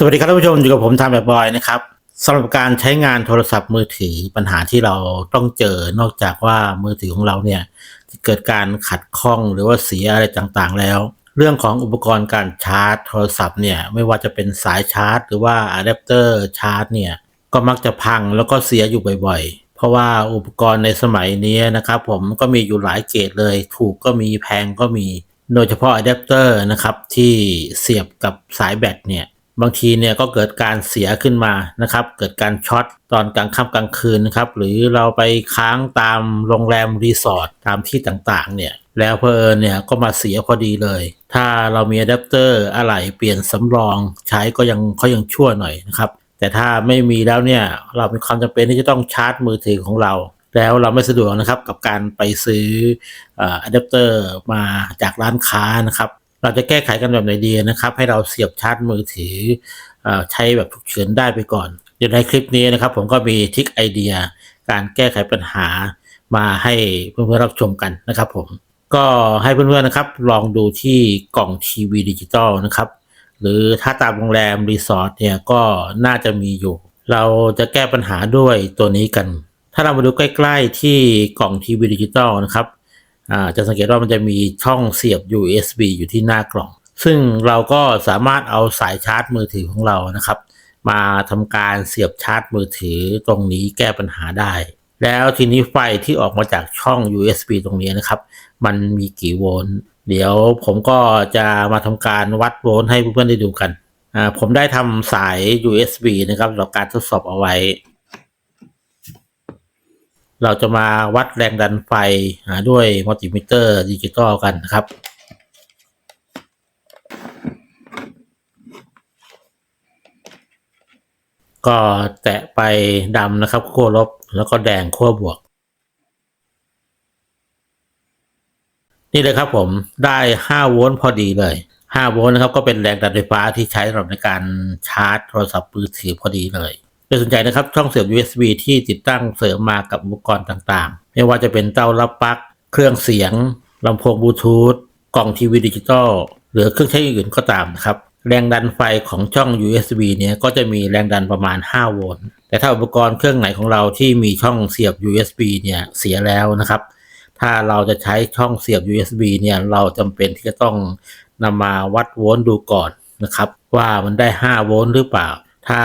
สวัสดีครับท่านผู้ชมอยู่กับผมทำแบบบอยนะครับสำหรับการใช้งานโทรศัพท์มือถือปัญหาที่เราต้องเจอนอกจากว่ามือถือของเราเนี่ยเกิดการขัดข้องหรือว่าเสียอะไรต่างๆ แล้ว เรื่องของอุปกรณ์การชาร์จ โทรศัพท์เนี่ยไม่ว่าจะเป็นสายชาร์จ หรือว่าอะแดปเตอร์ชาร์จเนี่ยก็มักจะพังแล้วก็เสียอยู่บ่อยๆ เพราะว่าอุปกรณ์ในสมัยนี้นะครับผมก็มีอยู่หลายเกรดเลย ถูกก็มีแพงก็มี โดยเฉพาะอะแดปเตอร์นะครับที่เสียบกับสายแบตเนี่ย บางทีเนี่ยก็เกิดการเสียขึ้นมานะครับ เกิดการช็อตตอนกลางค่ำกลางคืนนะครับ หรือเราไปค้างตามโรงแรมรีสอร์ทตามที่ต่างๆ เนี่ย แล้วเพอเนี่ยก็มาเสียพอดีเลย ถ้าเรามีอะแดปเตอร์อะไหล่เปลี่ยนสำรองใช้ก็ยังเขายังชั่วหน่อยนะครับ แต่ถ้าไม่มีแล้วเนี่ยเรามีความจำเป็นที่จะต้องชาร์จมือถือของเรา แล้วเราไม่สะดวกนะครับกับการไปซื้ออะแดปเตอร์มาจากร้านค้านะครับ เราจะแก้ไขกันแบบไหนดีนะครับ ให้เราเสียบชาร์จมือถืออใช้แบบฉุกเฉินได้ไปก่อนเดี๋ยวในคลิปนี้นะครับ ผมก็มีทริคไอเดีย การแก้ไขปัญหามาให้เพื่อนๆรับชมกันนะครับผมก็ให้เพื่อนๆนะครับ ลองดูที่กล่องทีวีดิจิตอลนะครับ หรือถ้าตามโรงแรมรีสอร์ทเนี่ยก็น่าจะมีอยู่ เราจะแก้ปัญหาด้วยตัวนี้กัน ถ้าเรามาดูใกล้ ๆที่กล่องทีวีดิจิตอลนะครับ จะสังเกตว่ามันจะมีช่องเสียบ USB อยู่ที่หน้ากล่อง ซึ่งเราก็สามารถเอาสายชาร์จมือถือของเรานะครับ มาทำการเสียบชาร์จมือถือตรงนี้แก้ปัญหาได้ แล้วทีนี้ไฟที่ออกมาจากช่อง USB ตรงนี้นะครับ มันมีกี่โวลต์เดี๋ยวผมก็จะมาทำการวัดโวลต์ให้เพื่อนๆได้ดูกันผมได้ทำสาย USB นะครับสำหรับการทดสอบเอาไว้ เราจะมาวัดแรงดันไฟด้วยมัลติมิเตอร์ดิจิตอลกันนะครับ ก็แตะไปดำนะครับขั้วลบแล้วก็แดงขั้วบวก นี่เลยครับผมได้ 5 โวลต์พอดีเลย 5 โวลต์นะครับก็เป็นแรงดันไฟฟ้าที่ใช้สำหรับในการชาร์จโทรศัพท์มือถือพอดีเลย โดยสนใจนะครับช่องเสียบ USB ที่ติดตั้งเสริมมากับอุปกรณ์ต่างๆ ไม่ว่าจะเป็นเต้ารับปลั๊กเครื่องเสียงลำโพงบลูทูธกล่องทีวีดิจิตอลหรือเครื่องใช้อื่นก็ตามนะครับแรงดันไฟของช่อง USB เนี่ยก็จะมีแรงดันประมาณ 5 โวลต์แต่ถ้าอุปกรณ์เครื่องไหนของเราที่มีช่องเสียบ USB เนี่ยเสียแล้วนะครับ ถ้าเราจะใช้ช่องเสียบ USB เนี่ยเราจำเป็นที่จะต้องนำมาวัดโวลต์ดูก่อนนะครับ ว่ามันได้ 5 โวลต์หรือเปล่า ถ้า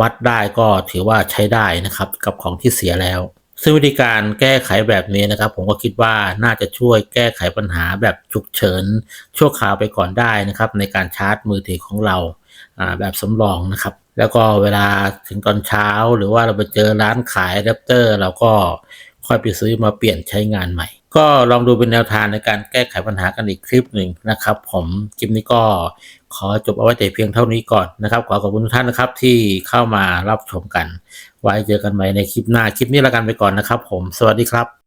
วัดได้ก็ถือว่าใช้ได้นะครับกับของที่เสียแล้ว ซึ่งวิธีการแก้ไขแบบนี้นะครับ ผมก็คิดว่าน่าจะช่วยแก้ไขปัญหาแบบฉุกเฉินชั่วคราวไปก่อนได้นะครับ ในการชาร์จมือถือของเราแบบสำรองนะครับ แล้วก็เวลาถึงตอนเช้า หรือว่าเราไปเจอร้านขายอะแดปเตอร์เราก็ค่อยไปซื้อมาเปลี่ยนใช้งานใหม่ ก็ลองดูเป็นแนวทางในการแก้ไขปัญหากันอีกคลิปหนึ่งนะครับ ผมคลิปนี้ก็ขอจบเอาไว้แต่เพียงเท่านี้ก่อนนะครับ ขอขอบคุณทุกท่านนะครับที่เข้ามารับชมกัน ไว้เจอกันใหม่ในคลิปหน้าคลิปนี้ละกันไปก่อนนะครับ ผมสวัสดีครับ